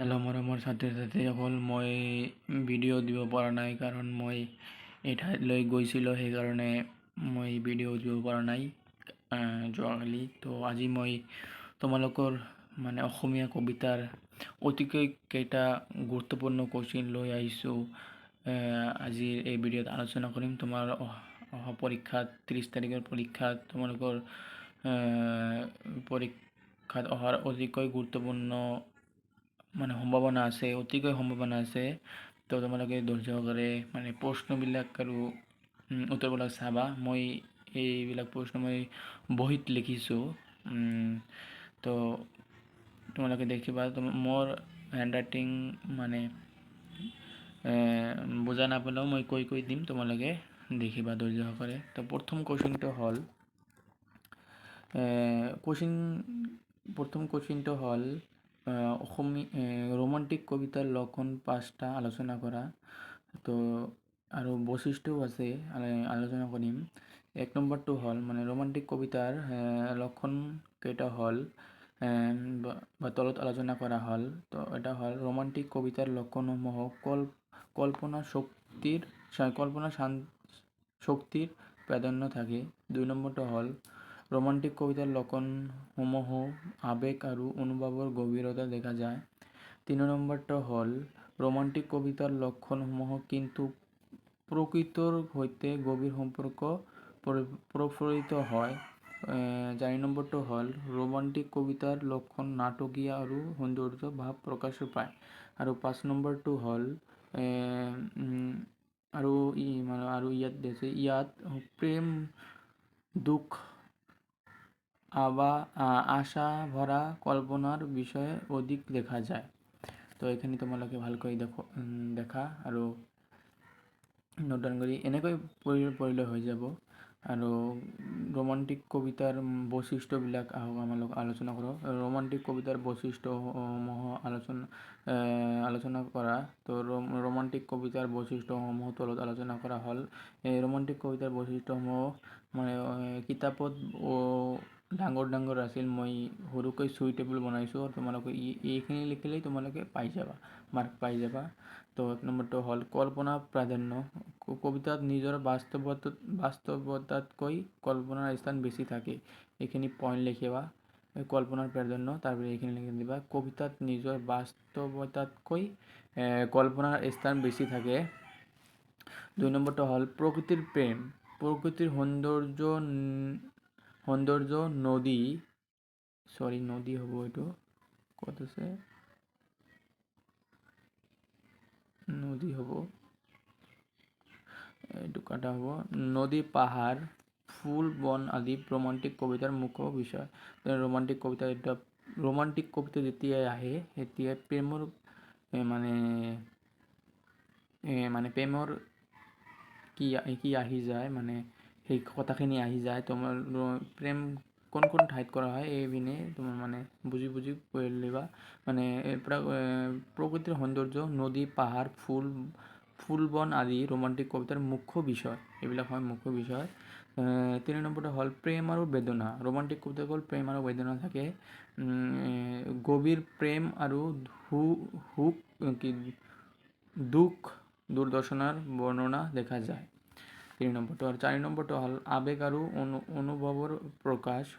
Hello' মৰমৰ ছাত্ৰ ছাত্ৰীসকল মই ভিডিঅ' দিব পৰা নাই কাৰণ মই এই ঠাইলৈ গৈছিলোঁ সেইকাৰণে মই ভিডিঅ' দিব পৰা নাই যোৱাকালি। তো আজি মই তোমালোকৰ মানে অসমীয়া কবিতাৰ অতিকৈ কেইটা গুৰুত্বপূৰ্ণ কুৱেশ্যন লৈ আহিছোঁ আহ, আজিৰ এই ভিডিঅ'ত আলোচনা কৰিম। তোমাৰ অহা পৰীক্ষাত ত্ৰিছ তাৰিখৰ পৰীক্ষাত তোমালোকৰ পৰীক্ষাত অহাৰ অতিকৈ গুৰুত্বপূৰ্ণ মানে সম্ভাৱনা আছে, অতিকৈ সম্ভাৱনা আছে। তো তোমালোকে ধৈৰ্য সহকাৰে মানে প্ৰশ্নবিলাক আৰু উত্তৰবিলাক চাবা। মই এইবিলাক প্ৰশ্ন মই বহীত লিখিছোঁ। তো তোমালোকে দেখিবা মোৰ হেণ্ড ৰাইটিং মানে বুজা নাপালেও মই কৈ কৈ দিম, তোমালোকে দেখিবা ধৈৰ্য সহকাৰে। তো প্ৰথম কুৱেশ্যনটো হ'ল কুৱেশ্যন প্ৰথম কুৱেশ্যনটো হ'ল অসমী ৰোমান্টিক কবিতাৰ লক্ষণ পাঁচটা আলোচনা কৰা। তো, আৰু বৈশিষ্ট্যও আছে, আলে- আলোচনা কৰিম। এক নম্বৰটো হ'ল মানে ৰোমান্টিক কবিতাৰ লক্ষণ কেইটা হ'ল বা- তলত আলোচনা কৰা হ'ল। তো, এটা হ'ল ৰোমান্টিক কবিতাৰ লক্ষণসমূহ, কল, কল্পনা শক্তিৰ কল্পনা শক্তিৰ প্ৰাধান্য থাকে। দুই নম্বৰটো হ'ল ৰোমান্টিক কবিতাৰ লক্ষণসমূহ আৱেগ আৰু অনুভৱৰ গভীৰতা দেখা যায়। তিনি নম্বৰটো হ'ল, ৰোমান্টিক কবিতাৰ লক্ষণসমূহ কিন্তু প্ৰকৃতৰ সৈতে গভীৰ সম্পৰ্ক পৰি- প্ৰফলিত হয়। চাৰি নম্বৰটো হ'ল, ৰোমান্টিক কবিতাৰ লক্ষণ নাটকীয় আৰু সৌন্দৰ্য ভাৱ প্ৰকাশ পায় আৰু পাঁচ নম্বৰটো হ'ল আৰু ই মানে আৰু ইয়াত দিছে ইয়াত প্ৰেম, দুখ আবা আশা ভরা কল্পনাৰ বিষয়ে অধিক দেখা যায়। তো এইখিনি তোমালোকে ভালকৈ দেখো দেখা আৰু নোট ডাউন কৰি এনেকৈ পঢ়ি পঢ়িলে হৈ যাব। আৰু ৰোমান্টিক কবিতাৰ বৈশিষ্ট্যবিলাক আহক আমালোক আলোচনা কৰোঁ ৰোমান্টিক কবিতাৰ বৈশিষ্ট্যসমূহ আলোচনা আলোচনা কৰা। তো ৰোম- ৰোমান্টিক কবিতাৰ বৈশিষ্ট্যসমূহ তলত আলোচনা কৰা হ'ল। এই ৰোমান্টিক কবিতাৰ বৈশিষ্ট্যসমূহ মানে কিতাপত ডাঙৰ ডাঙৰ আছিল, মই সৰুকৈ চুইটেবল বনাইছোঁ আৰু তোমালোকে ই এইখিনি লিখিলেই তোমালোকে পাই যাবা মাৰ্ক পাই যাবা। তো এক নম্বৰটো হ'ল কল্পনা প্ৰাধান্য কবিতাত নিজৰ বাস্তৱত, বাস্তৱতাতকৈ কল্পনাৰ স্থান বেছি থাকে। এইখিনি পইণ্ট লিখিবা কল্পনাৰ প্ৰাধান্য, তাৰপিছত এইখিনি লিখি দিবা। কবিতাত নিজৰ বাস্তৱতাতকৈ কল্পনাৰ স্থান বেছি থাকে। দুই নম্বৰটো হ'ল প্ৰকৃতিৰ প্ৰেম, প্ৰকৃতিৰ সৌন্দৰ্য সৌন্দৰ্য নদী চৰি নদী হ'ব এইটো। ক'ত আছে? নদী হ'ব। এইটো কাটা হ'ব। নদী, পাহাৰ, ফুল, বন আদি ৰোমান্টিক কবিতাৰ মুখ্য বিষয়। ৰোমান্টিক কবিতা এটা ৰোমান্টিক কবিতা যেতিয়াই আহে, তেতিয়াই প্ৰেমৰ মানে মানে প্ৰেমৰ কি কি আহি যায় মানে সেই কথাখিনি আহি যায়। তোমাৰ প্ৰেম কোন কোন ঠাইত কৰা হয়, এই পিনে তোমাৰ মানে বুজি বুজি পঢ়িবা মানে প্ৰকৃতিৰ সৌন্দৰ্য, নদী, পাহাৰ, ফুল ফুল বন আদি ৰোমান্টিক কবিতাৰ মুখ্য বিষয়। এইবিলাক হয় মুখ্য বিষয়। তিনি নম্বৰটো হ'ল প্ৰেম আৰু বেদনা। ৰোমান্টিক কবিতা হ'ল প্ৰেম আৰু বেদনা থাকে। গভীৰ প্ৰেম আৰু হু- সুখ, কি, দুখ, দুৰ্দশনাৰ বৰ্ণনা দেখা যায়। তিনি নম্বৰটো আৰু চাৰি নম্বৰটো হ'ল আৱেগ আৰু অনু অনুভৱৰ প্ৰকাশ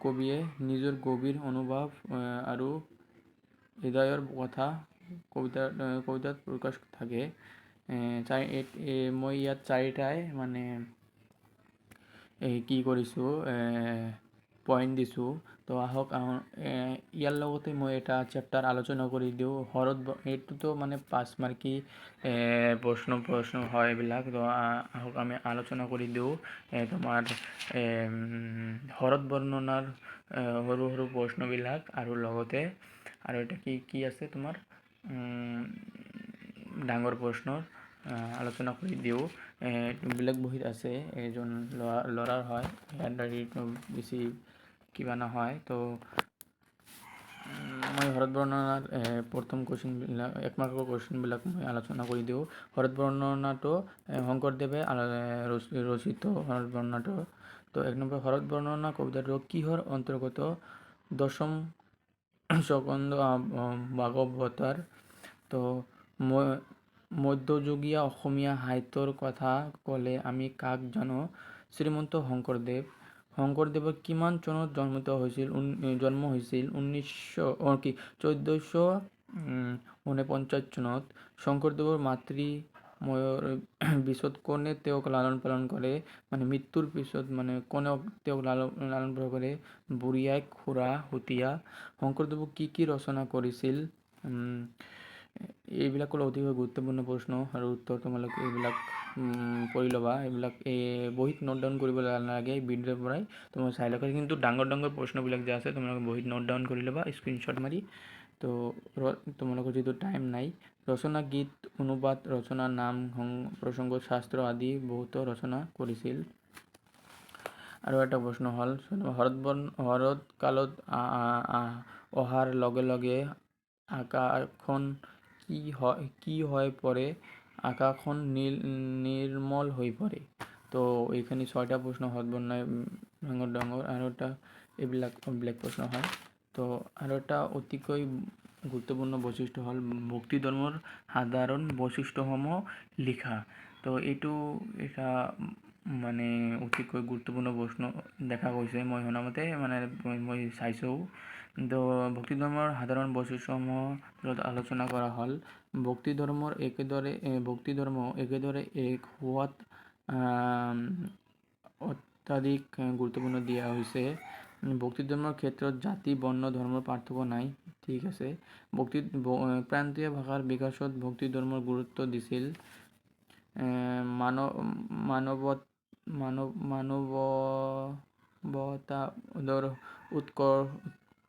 কবিয়ে নিজৰ গভীৰ অনুভৱ আৰু হৃদয়ৰ কথা কবিতাত এ, কবিতাত প্ৰকাশ থাকে। চাৰি মই ইয়াত চাৰিটাই মানে কি কৰিছোঁ? পইণ্ট দিছোঁ। তো আহক আহ- ইয়াৰ লগতে মই এটা চেপ্টাৰ আলোচনা কৰি দিওঁ। হৰত এইটোতো মানে পাঁচ মাৰ্কী প্ৰশ্ন প্ৰশ্ন হয় এইবিলাক। তো আহক আমি আলোচনা কৰি দিওঁ। তোমাৰ শৰৎ বৰ্ণনাৰ সৰু সৰু প্ৰশ্নবিলাক আৰু লগতে আৰু এটা কি কি আছে তোমাৰ? ডাঙৰ প্ৰশ্নৰ আলোচনা কৰি দিওঁ। এ, বেলেগ বহীত আছে এজন ল'ৰা ল'ৰাৰ হয়। হেণ্ডৰাইটিংটো বেছি কিবা নহয় তো মই শৰৎ বৰ্ণনাৰ প্ৰথম কুৱেশ্যনবিলাক এক মাৰ্কৰ কুৱেশ্যনবিলাক মই আলোচনা কৰি দিওঁ। শৰৎ বৰ্ণনাটো শংকৰদেৱে ৰচিত শৰৎ বৰ্ণনাটো তো, এক নম্বৰ শৰৎ বৰ্ণনা কবিতাটো কিহৰ অন্তৰ্গত দশম স্কন্দ ভাগৱতৰ, তো মই মধ্যযুগীয় অসমীয়া সাহিত্যৰ কথা ক'লে আমি কাক জানো? শ্ৰীমন্ত শংকৰদেৱ। শংকৰদেৱৰ কিমান চনত জন্মিত হৈছিল? জন্ম হৈছিল ঊনৈছশ কি চৈধ্যশ ঊনপঞ্চাছ চনত। শংকৰদেৱৰ মাতৃ ময়ৰ পিছত কোনে তেওঁক লালন পালন কৰে? মানে মৃত্যুৰ পিছত মানে কোনে তেওঁক লালন লালন পালন কৰে? বুঢ়ীআইক খুৰা, সুতীয়া। শংকৰদেৱক কি কি ৰচনা কৰিছিল? এইবিলাক হ'ল অতিকৈ গুৰুত্বপূৰ্ণ প্ৰশ্ন আৰু উত্তৰ তোমালোকে এইবিলাক পঢ়ি ল'বা। এইবিলাক এই বহীত নোট ডাউন কৰিব নালাগে ভিডিঅ'ৰ পৰাই তোমালোকে চাই ল'বা। কিন্তু ডাঙৰ ডাঙৰ প্ৰশ্নবিলাক যে আছে, তোমালোকে বহীত নোট ডাউন কৰি ল'বা স্ক্ৰীনশ্বট মাৰি। তো তোমালোকৰ যিটো টাইম নাই, ৰচনা, গীত, অনুবাদ, ৰচনা, নাম প্ৰসংগ, শাস্ত্ৰ আদি বহুতো ৰচনা কৰিছিল। আৰু এটা প্ৰশ্ন হ'ল শৰৎবন শৰৎ কালত অহাৰ লগে লগে আকাশখন কি হয়, কি হৈ পৰে আকাশখন নীল নিৰ্মল হৈ পৰে তো এইখিনি ছয়টা প্ৰশ্ন শৰৎ বৰ্ণাই ডাঙৰ ডাঙৰ আৰু এটা এইবিলাক বেলেগ প্ৰশ্ন হয়। তো আৰু এটা অতিকৈ গুৰুত্বপূৰ্ণ বৈশিষ্ট্য হ'ল ভক্তি ধৰ্মৰ সাধাৰণ বৈশিষ্ট্যসমূহ লিখা। তো এইটো এটা মানে অতিকৈ গুৰুত্বপূৰ্ণ প্ৰশ্ন দেখা গৈছে। মই শুনামতে মানে মই- চাইছোঁ। তো, ভক্তি ধৰ্মৰ সাধাৰণ বৈশিষ্ট্যসমূহ য'ত আলোচনা কৰা হ'ল। ভক্তি ধৰ্মৰ একেদৰে ভক্তি ধৰ্ম একেদৰে এক হোৱাত অত্যাধিক গুৰুত্বপূৰ্ণ দিয়া হৈছে। ভক্তি ধৰ্মৰ ক্ষেত্ৰত জাতি, বৰ্ণ, ধৰ্মৰ পাৰ্থক্য নাই। ঠিক আছে। ভক্তি প্ৰান্তীয় ভাষাৰ বিকাশত ভক্তি ধৰ্মৰ গুৰুত্ব দিছিল। মানৱ, মানৱত মানৱ মানৱতাৰ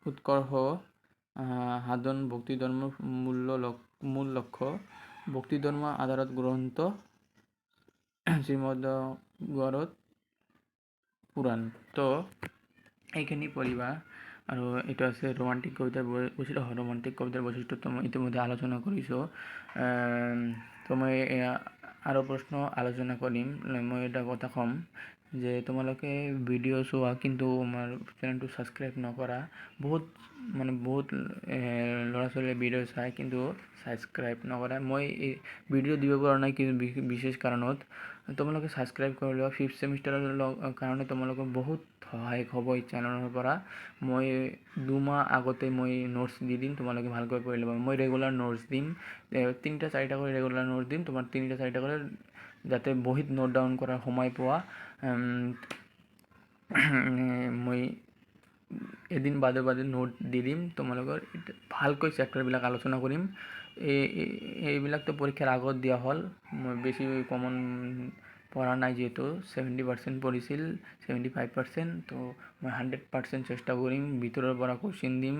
উৎকৰ্ষ সাধন, ভক্তি ধৰ্মৰ মূল্য মূল লক্ষ্য। ভক্তি ধৰ্মৰ আধাৰত গ্ৰন্থ শ্ৰীমদ গড়ত পুৰাণ। তো, এইখিনি পঢ়িবা। আৰু এইটো আছে ৰোমান্টিক কবিতাৰ বৈশিষ্ট্য ৰোমান্টিক কবিতাৰ বৈশিষ্ট্য মই ইতিমধ্যে আলোচনা কৰিছোঁ। তো, মই আৰু প্ৰশ্ন আলোচনা কৰিম মই এটা কথা ক'ম যে তোমালোকে ভিডিঅ' চোৱা কিন্তু আমাৰ চেনেলটো ছাবস্ক্ৰাইব নকৰা। বহুত মানে বহুত ল'ৰা ছোৱালীয়ে ভিডিঅ' চায়, কিন্তু ছাবস্ক্ৰাইব নকৰে। মই ভিডিঅ' দিব পৰা নাই কিন্তু বিশেষ কাৰণত। তোমালোকে ছাবস্ক্ৰাইব কৰি লোৱা। ফিফ্থ ছেমিষ্টাৰৰ কাৰণে তোমালোকৰ বহুত সহায় হ'ব এই চেনেলৰ পৰা। মই দুমাহ আগতে মই নোটছ দি দিম, তোমালোকে ভালকৈ পঢ়ি ল'বা। মই ৰেগুলাৰ নোটছ দিম। তিনিটা, চাৰিটা কৰি ৰেগুলাৰ নোটছ দিম। তোমাৰ তিনিটা, চাৰিটা কৰি যাতে বহীত নোট ডাউন কৰাৰ সময় পোৱা। মই এদিন বাদে বাদে নোট দি দিম। তোমালোকৰ ভালকৈ চেপ্টাৰবিলাক আলোচনা কৰিম। এইবিলাকতো পৰীক্ষাৰ আগত দিয়া হ'ল। বেছি কমন পঢ়া নাই যিহেতু। ছেভেণ্টি পাৰ্চেণ্ট পঢ়িছিল ছেভেণ্টি ফাইভ পাৰ্চেণ্ট তো মই হাণ্ড্ৰেড পাৰ্চেণ্ট চেষ্টা কৰিম। ভিতৰৰ পৰা কুৱেশ্যন দিম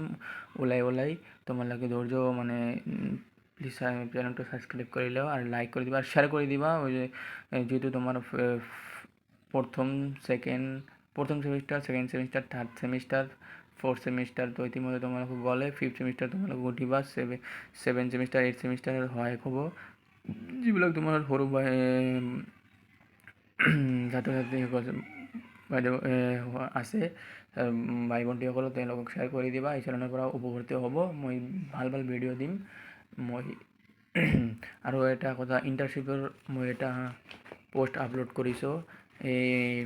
ওলাই ওলাই। তোমালোকে ধৈৰ্য মানে প্লিজ চেনেলটো ছাবস্ক্ৰাইব কৰি লওঁ আৰু লাইক কৰি দিবা আৰু শ্বেয়াৰ কৰি দিবা। ওই যে, এ, যিহেতু তোমাৰ এ, প্ৰথম ছেকেণ্ড প্ৰথম ছেমিষ্টাৰ ছেকেণ্ড ফ'ৰ্থ ছেমিষ্টাৰ তো ইতিমধ্যে তোমালোকে গ'লে ফিফ্থ ছেমিষ্টাৰ তোমালোকে উঠিবা seven seven semester eight semester সহায়ক হ'ব যিবিলাক তোমাৰ সৰু ছাত্ৰ ছাত্ৰীসকল বাইদেউ আছে ভাই ভণ্টিসকলক তেওঁলোকক শ্বেয়াৰ কৰি দিবা, এই চেনেলৰ পৰা উপকৃত হ'ব। মই ভালো ভালো ভিডিঅ' দিম। মই, আৰু এটা কথা ইণ্টাৰ্ণশ্বিপৰ মই এটা পষ্ট আপলোড কৰিছোঁ। এই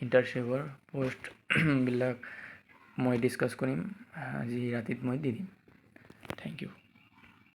ইণ্টাৰ্ণশ্বিপৰ পষ্টবিলাক মই ডিছকাছ কৰিম আজি ৰাতিত মই দি দিম। Thank you